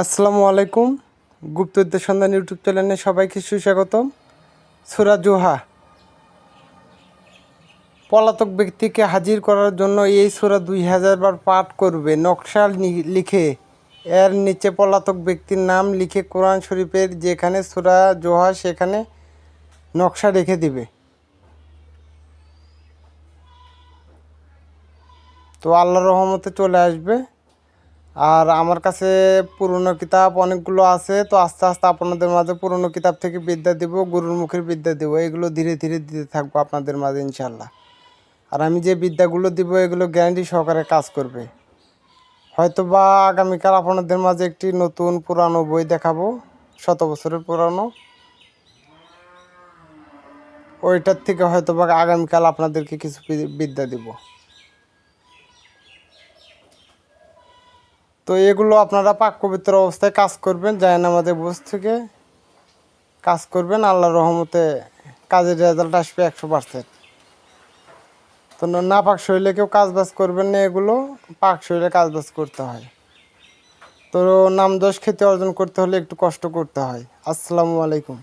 আসসালামু আলাইকুম। গুপ্তদের সন্ধান ইউটিউব চ্যানেলে সবাইকে সুস্বাগতম। সুরা জোহা। পলাতক ব্যক্তিকে হাজির করার জন্য এই সুরা দুই হাজার বার পাঠ করবে। নকশা লিখে, এর নিচে পলাতক ব্যক্তির নাম লিখে কোরআন শরীফের যেখানে সুরা জোহা, সেখানে নকশা রেখে দিবে। তো আল্লাহর রহমতে চলে আসবে। আর আমার কাছে পুরনো কিতাব অনেকগুলো আছে, তো আস্তে আস্তে আপনাদের মাঝে পুরনো কিতাব থেকে বিদ্যা দিব, গুরুর মুখের বিদ্যা দিব। এগুলো ধীরে ধীরে দিতে থাকব আপনাদের মাঝে ইনশাল্লাহ আর আমি যে বিদ্যাগুলো দিব, এগুলো গ্যারান্টি সহকারে কাজ করবে। হয়তো বা আগামীকাল আপনাদের মাঝে একটি নতুন পুরানো বই দেখাবো, শত বছরের পুরানো। ওইটার থেকে হয়তো বা আগামীকাল আপনাদেরকে কিছু বিদ্যা দিব। তো এগুলো আপনারা পাক পবিত্র অবস্থায় কাজ করবেন আমাদের বস থেকে কাজ করবেন, আল্লাহর রহমতে কাজের রেজাল্ট আসবে একশো পার্সেন্ট তো না- পাক শরীরে কেউ কাজ বাজ করবেন না এগুলো, পাক শরীরে কাজ বাজ করতে হয়। তো নাম দোষ খেতে অর্জন করতে হলে একটু কষ্ট করতে হয়। আসসালামু আলাইকুম।